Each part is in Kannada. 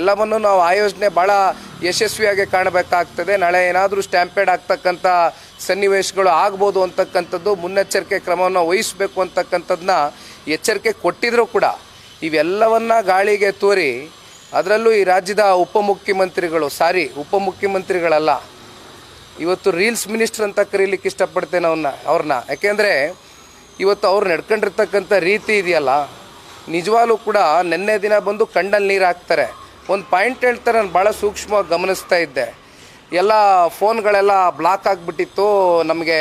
ಎಲ್ಲವನ್ನು ನಾವು ಆಯೋಜನೆ ಭಾಳ ಯಶಸ್ವಿಯಾಗಿ ಕಾಣಬೇಕಾಗ್ತದೆ. ನಾಳೆ ಏನಾದರೂ ಸ್ಟ್ಯಾಂಪೇಡ್ ಆಗ್ತಕ್ಕಂಥ ಸನ್ನಿವೇಶಗಳು ಆಗ್ಬೋದು ಅಂತಕ್ಕಂಥದ್ದು ಮುನ್ನೆಚ್ಚರಿಕೆ ಕ್ರಮವನ್ನು ವಹಿಸಬೇಕು ಅಂತಕ್ಕಂಥದ್ದನ್ನ ಎಚ್ಚರಿಕೆ ಕೊಟ್ಟಿದ್ರೂ ಕೂಡ ಇವೆಲ್ಲವನ್ನ ಗಾಳಿಗೆ ತೋರಿ ಅದರಲ್ಲೂ ಈ ರಾಜ್ಯದ ಉಪಮುಖ್ಯಮಂತ್ರಿಗಳು, ಸಾರಿ, ಉಪಮುಖ್ಯಮಂತ್ರಿಗಳಲ್ಲ, ಇವತ್ತು ರೀಲ್ಸ್ ಮಿನಿಸ್ಟರ್ ಅಂತ ಕರೀಲಿಕ್ಕೆ ಇಷ್ಟಪಡ್ತೇನೆ ಅವನ್ನ ಅವ್ರನ್ನ. ಯಾಕೆಂದರೆ ಇವತ್ತು ಅವ್ರು ನಡ್ಕೊಂಡಿರ್ತಕ್ಕಂಥ ರೀತಿ ಇದೆಯಲ್ಲ, ನಿಜವಾಗ್ಲೂ ಕೂಡ ನಿನ್ನೆ ದಿನ ಬಂದು ಕಂಡಲ್ಲಿ ನೀರು ಹಾಕ್ತಾರೆ. ಒಂದು ಪಾಯಿಂಟ್ ಹೇಳ್ತಾರೆ ನಾನು ಭಾಳ ಸೂಕ್ಷ್ಮವಾಗಿ ಗಮನಿಸ್ತಾ ಇದ್ದೆ. ಎಲ್ಲ ಫೋನ್ಗಳೆಲ್ಲ ಬ್ಲಾಕ್ ಆಗಿಬಿಟ್ಟಿತ್ತು, ನಮಗೆ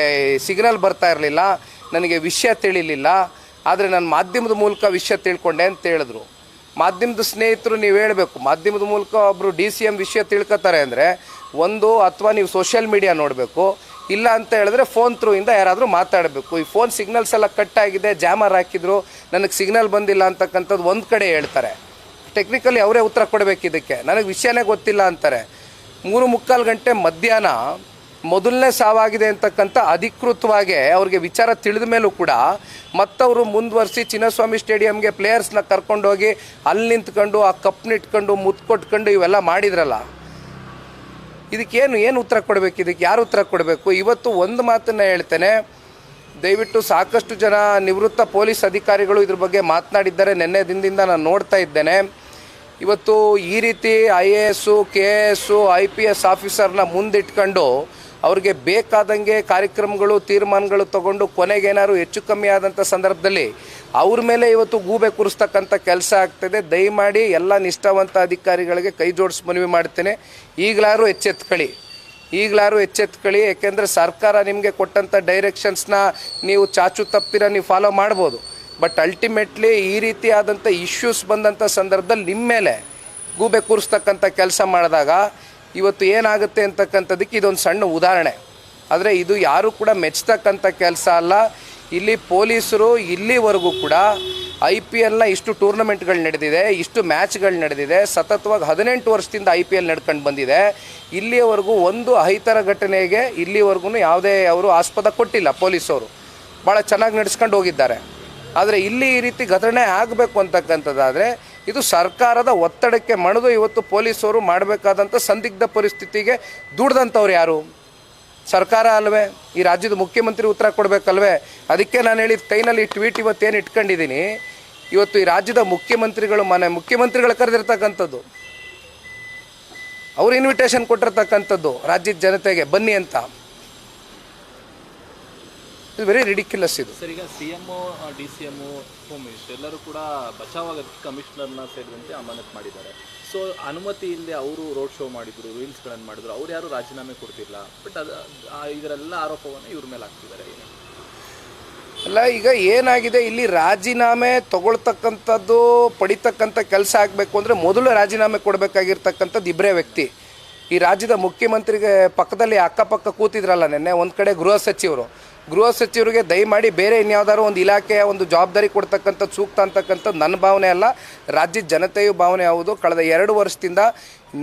ಸಿಗ್ನಲ್ ಬರ್ತಾ ಇರಲಿಲ್ಲ, ನನಗೆ ವಿಷಯ ತಿಳಿಲಿಲ್ಲ, ಆದರೆ ನಾನು ಮಾಧ್ಯಮದ ಮೂಲಕ ವಿಷಯ ತಿಳ್ಕೊಂಡೆ ಅಂತ ಹೇಳಿದ್ರು. ಮಾಧ್ಯಮದ ಸ್ನೇಹಿತರು ನೀವು ಹೇಳಬೇಕು, ಮಾಧ್ಯಮದ ಮೂಲಕ ಒಬ್ಬರು ಡಿ ಸಿ ಎಂ ವಿಷಯ ತಿಳ್ಕೊತಾರೆ ಅಂದರೆ ಒಂದು ಅಥವಾ ನೀವು ಸೋಷಿಯಲ್ ಮೀಡಿಯಾ ನೋಡಬೇಕು, ಇಲ್ಲ ಅಂತ ಹೇಳಿದ್ರೆ ಫೋನ್ ಥ್ರೂ ಇಂದ ಯಾರಾದರೂ ಮಾತಾಡಬೇಕು. ಈ ಫೋನ್ ಸಿಗ್ನಲ್ಸ್ ಎಲ್ಲ ಕಟ್ ಆಗಿದೆ, ಜಾಮರ್ ಹಾಕಿದ್ರು, ನನಗೆ ಸಿಗ್ನಲ್ ಬಂದಿಲ್ಲ ಅಂತಕ್ಕಂಥದ್ದು ಒಂದು ಕಡೆ ಹೇಳ್ತಾರೆ. ಟೆಕ್ನಿಕಲಿ ಅವರೇ ಉತ್ತರ ಕೊಡಬೇಕು ಇದಕ್ಕೆ ನನಗೆ ವಿಷಯನೇ ಗೊತ್ತಿಲ್ಲ ಅಂತಾರೆ. ಮೂರು ಮುಕ್ಕಾಲು ಗಂಟೆ ಮಧ್ಯಾಹ್ನ ಮೊದಲನೇ ಸಾವಾಗಿದೆ ಅಂತಕ್ಕಂಥ ಅಧಿಕೃತವಾಗಿ ಅವ್ರಿಗೆ ವಿಚಾರ ತಿಳಿದ ಮೇಲೂ ಕೂಡ ಮತ್ತವರು ಮುಂದುವರಿಸಿ ಚಿನ್ನಸ್ವಾಮಿ ಸ್ಟೇಡಿಯಂಗೆ ಪ್ಲೇಯರ್ಸ್ನ ಕರ್ಕೊಂಡೋಗಿ ಅಲ್ಲಿ ನಿಂತ್ಕೊಂಡು ಆ ಕಪ್ನಿಟ್ಕೊಂಡು ಮುತ್ತು ಕೊಟ್ಕೊಂಡು ಇವೆಲ್ಲ ಮಾಡಿದ್ರಲ್ಲ. ಇದಕ್ಕೇನು ಏನು ಉತ್ತರ ಕೊಡಬೇಕು ಇದಕ್ಕೆ? ಯಾರು ಉತ್ತರ ಕೊಡಬೇಕು? ಇವತ್ತು ಒಂದು ಮಾತನ್ನು ಹೇಳ್ತೇನೆ. ದಯವಿಟ್ಟು ಸಾಕಷ್ಟು ಜನ ನಿವೃತ್ತ ಪೊಲೀಸ್ ಅಧಿಕಾರಿಗಳು ಇದ್ರ ಬಗ್ಗೆ ಮಾತನಾಡಿದ್ದಾರೆ. ನಿನ್ನೆ ದಿನದಿಂದ ನಾನು ನೋಡ್ತಾ ಇದ್ದೇನೆ. ಇವತ್ತು ಈ ರೀತಿ I A S, K A S, I P S ಆಫೀಸರ್ನ ಮುಂದಿಟ್ಕೊಂಡು ಅವ್ರಿಗೆ ಬೇಕಾದಂಗೆ ಕಾರ್ಯಕ್ರಮಗಳು, ತೀರ್ಮಾನಗಳು ತಗೊಂಡು ಕೊನೆಗೇನಾದ್ರು ಹೆಚ್ಚು ಕಮ್ಮಿ ಆದಂಥ ಸಂದರ್ಭದಲ್ಲಿ ಅವ್ರ ಮೇಲೆ ಇವತ್ತು ಗೂಬೆ ಕೂರಿಸ್ತಕ್ಕಂಥ ಕೆಲಸ ಆಗ್ತದೆ. ದಯಮಾಡಿ ಎಲ್ಲ ನಿಷ್ಠಾವಂತ ಅಧಿಕಾರಿಗಳಿಗೆ ಕೈ ಜೋಡಿಸಿ ಮನವಿ ಮಾಡ್ತೇನೆ. ಈಗಲಾರು ಎಚ್ಚೆತ್ಕೊಳ್ಳಿ. ಈಗಲಾರು ಎಚ್ಚೆತ್ಕೊಳ್ಳಿ. ಯಾಕೆಂದರೆ ಸರ್ಕಾರ ನಿಮಗೆ ಕೊಟ್ಟಂಥ ಡೈರೆಕ್ಷನ್ಸ್ನ ನೀವು ಚಾಚು ತಪ್ಪಿರ ನೀವು ಫಾಲೋ ಮಾಡ್ಬೋದು. ಬಟ್ ಅಲ್ಟಿಮೇಟ್ಲಿ ಈ ರೀತಿಯಾದಂಥ ಇಶ್ಯೂಸ್ ಬಂದಂಥ ಸಂದರ್ಭದಲ್ಲಿ ನಿಮ್ಮ ಮೇಲೆ ಗೂಬೆ ಕೂರಿಸ್ತಕ್ಕಂಥ ಕೆಲಸ ಮಾಡಿದಾಗ ಇವತ್ತು ಏನಾಗುತ್ತೆ ಅಂತಕ್ಕಂಥದ್ದಕ್ಕೆ ಇದೊಂದು ಸಣ್ಣ ಉದಾಹರಣೆ. ಆದರೆ ಇದು ಯಾರೂ ಕೂಡ ಮೆಚ್ಚತಕ್ಕಂಥ ಕೆಲಸ ಅಲ್ಲ. ಇಲ್ಲಿ ಪೊಲೀಸರು ಇಲ್ಲಿವರೆಗೂ ಕೂಡ ಐ ಪಿ ಎಲ್ನ ಇಷ್ಟು ಟೂರ್ನಮೆಂಟ್ಗಳು ನಡೆದಿದೆ, ಇಷ್ಟು ಮ್ಯಾಚ್ಗಳು ನಡೆದಿದೆ, ಸತತವಾಗಿ ಹದಿನೆಂಟು ವರ್ಷದಿಂದ ಐ ಪಿ ಎಲ್ ನಡ್ಕೊಂಡು ಬಂದಿದೆ. ಇಲ್ಲಿಯವರೆಗೂ ಒಂದು ಅಹಿತರ ಘಟನೆಗೆ ಇಲ್ಲಿವರೆಗೂ ಯಾವುದೇ ಅವರು ಆಸ್ಪದ ಕೊಟ್ಟಿಲ್ಲ ಪೊಲೀಸವರು ಭಾಳ ಚೆನ್ನಾಗಿ ನಡೆಸ್ಕೊಂಡು ಹೋಗಿದ್ದಾರೆ. ಆದರೆ ಇಲ್ಲಿ ಈ ರೀತಿ ಘಟನೆ ಆಗಬೇಕು ಅಂತಕ್ಕಂಥದ್ದಾದರೆ ಇದು ಸರ್ಕಾರದ ಒತ್ತಡಕ್ಕೆ ಮಣಿದು ಇವತ್ತು ಪೊಲೀಸರು ಮಾಡಬೇಕಾದಂಥ ಸಂದಿಗ್ಧ ಪರಿಸ್ಥಿತಿಗೆ ದುಡ್ದಂಥವ್ರು ಯಾರು? ಸರ್ಕಾರ ಅಲ್ವೇ? ಈ ರಾಜ್ಯದ ಮುಖ್ಯಮಂತ್ರಿ ಉತ್ತರ ಕೊಡಬೇಕಲ್ವೇ? ಅದಕ್ಕೆ ನಾನು ಹೇಳಿದ ಕೈನಲ್ಲಿ ಟ್ವೀಟ್ ಇವತ್ತೇನು ಇಟ್ಕೊಂಡಿದ್ದೀನಿ ಇವತ್ತು ಈ ರಾಜ್ಯದ ಮುಖ್ಯಮಂತ್ರಿಗಳು ಮನೆ ಮುಖ್ಯಮಂತ್ರಿಗಳು ಕರೆದಿರ್ತಕ್ಕಂಥದ್ದು. ಅವ್ರು ಇನ್ವಿಟೇಷನ್ ಕೊಟ್ಟಿರ್ತಕ್ಕಂಥದ್ದು ರಾಜ್ಯದ ಜನತೆಗೆ ಬನ್ನಿ ಅಂತ. ಇದು ವೆರಿ ರಿಡಿಕ್ಯುಲಸ್ ಇದು. ಸರ್ ಈಗ C M D C M minister ಎಲ್ಲರೂ ಕೂಡ ಬಚಾವ್ ಆಗೋದಕ್ಕೆ ಕಮಿಷನರ್ನ ಸೇರಿದಂತೆ ಅಮಾನತ್ ಮಾಡಿದ್ದಾರೆ. ಸೊ ಅನುಮತಿ ಇಲ್ಲದೆ ಅವರು ರೋಡ್ ಶೋ ಮಾಡಿದ್ರು ರೀಲ್ಸ್ಗಳನ್ನು ಮಾಡಿದ್ರು ಅವ್ರು ಯಾರು ರಾಜೀನಾಮೆ ಕೊಡ್ತಿಲ್ಲ. ಬಟ್ ಅದು ಇದರೆಲ್ಲ ಆರೋಪವನ್ನು ಇವ್ರ ಮೇಲೆ ಹಾಕ್ತಿದ್ದಾರೆ ಅಲ್ಲ ಈಗ ಏನಾಗಿದೆ? ಇಲ್ಲಿ ರಾಜೀನಾಮೆ ತಗೊಳ್ತಕ್ಕಂಥದ್ದು ಪಡಿತಕ್ಕಂಥ ಕೆಲಸ ಆಗಬೇಕು ಅಂದರೆ ಮೊದಲು ರಾಜೀನಾಮೆ ಕೊಡಬೇಕಾಗಿರ್ತಕ್ಕಂಥದ್ದು ಇಬ್ಬರೇ ವ್ಯಕ್ತಿ. ಈ ರಾಜ್ಯದ ಮುಖ್ಯಮಂತ್ರಿಗೆ ಪಕ್ಕದಲ್ಲಿ ಅಕ್ಕಪಕ್ಕ ಕೂತಿದ್ರಲ್ಲ ನಿನ್ನೆ ಒಂದು ಕಡೆ ಗೃಹ ಸಚಿವರು. ಗೃಹ ಸಚಿವರಿಗೆ ದಯಮಾಡಿ ಬೇರೆ ಇನ್ಯಾವುದಾದ್ರು ಒಂದು ಇಲಾಖೆಯ ಒಂದು ಜವಾಬ್ದಾರಿ ಕೊಡ್ತಕ್ಕಂಥದ್ದು ಸೂಕ್ತ ಅಂತಕ್ಕಂಥದ್ದು ನನ್ನ ಭಾವನೆ ಅಲ್ಲ, ರಾಜ್ಯದ ಜನತೆಯು ಭಾವನೆ ಯಾವುದು ಕಳೆದ ಎರಡು ವರ್ಷದಿಂದ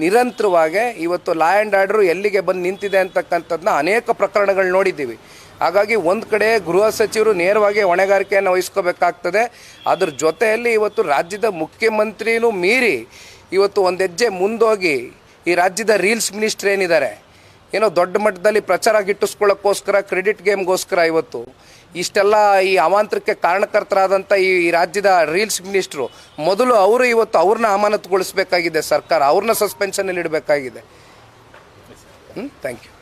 ನಿರಂತರವಾಗಿ ಇವತ್ತು ಲಾ ಆ್ಯಂಡ್ ಆರ್ಡ್ರು ಎಲ್ಲಿಗೆ ಬಂದು ನಿಂತಿದೆ ಅಂತಕ್ಕಂಥದ್ದನ್ನ ಅನೇಕ ಪ್ರಕರಣಗಳು ನೋಡಿದ್ದೀವಿ. ಹಾಗಾಗಿ ಒಂದು ಕಡೆ ಗೃಹ ಸಚಿವರು ನೇರವಾಗಿ ಹೊಣೆಗಾರಿಕೆಯನ್ನು ವಹಿಸ್ಕೋಬೇಕಾಗ್ತದೆ. ಅದ್ರ ಜೊತೆಯಲ್ಲಿ ಇವತ್ತು ರಾಜ್ಯದ ಮುಖ್ಯಮಂತ್ರಿನೂ ಮೀರಿ ಇವತ್ತು ಒಂದು ಹೆಜ್ಜೆ ಮುಂದೋಗಿ ಈ ರಾಜ್ಯದ ರೀಲ್ಸ್ ಮಿನಿಸ್ಟ್ರ್ ಏನಿದ್ದಾರೆ ಏನೋ ದೊಡ್ಡ ಮಟ್ಟದಲ್ಲಿ ಪ್ರಚಾರ ಗಿಟ್ಟಿಸ್ಕೊಳ್ಳೋಕ್ಕೋಸ್ಕರ ಕ್ರೆಡಿಟ್ ಗೇಮ್ಗೋಸ್ಕರ ಇವತ್ತು ಇಷ್ಟೆಲ್ಲ ಈ ಅವಾಂತರಕ್ಕೆ ಕಾರಣಕರ್ತರಾದಂಥ ಈ ರಾಜ್ಯದ ರೀಲ್ಸ್ ಮಿನಿಸ್ಟ್ರು ಮೊದಲು ಅವರು ಇವತ್ತು ಅವ್ರನ್ನ ಅಮಾನತುಗೊಳಿಸಬೇಕಾಗಿದೆ ಸರ್ಕಾರ, ಅವ್ರನ್ನ ಸಸ್ಪೆನ್ಷನಲ್ಲಿ ಇಡಬೇಕಾಗಿದೆ. ಹ್ಞೂ ಥ್ಯಾಂಕ್ ಯು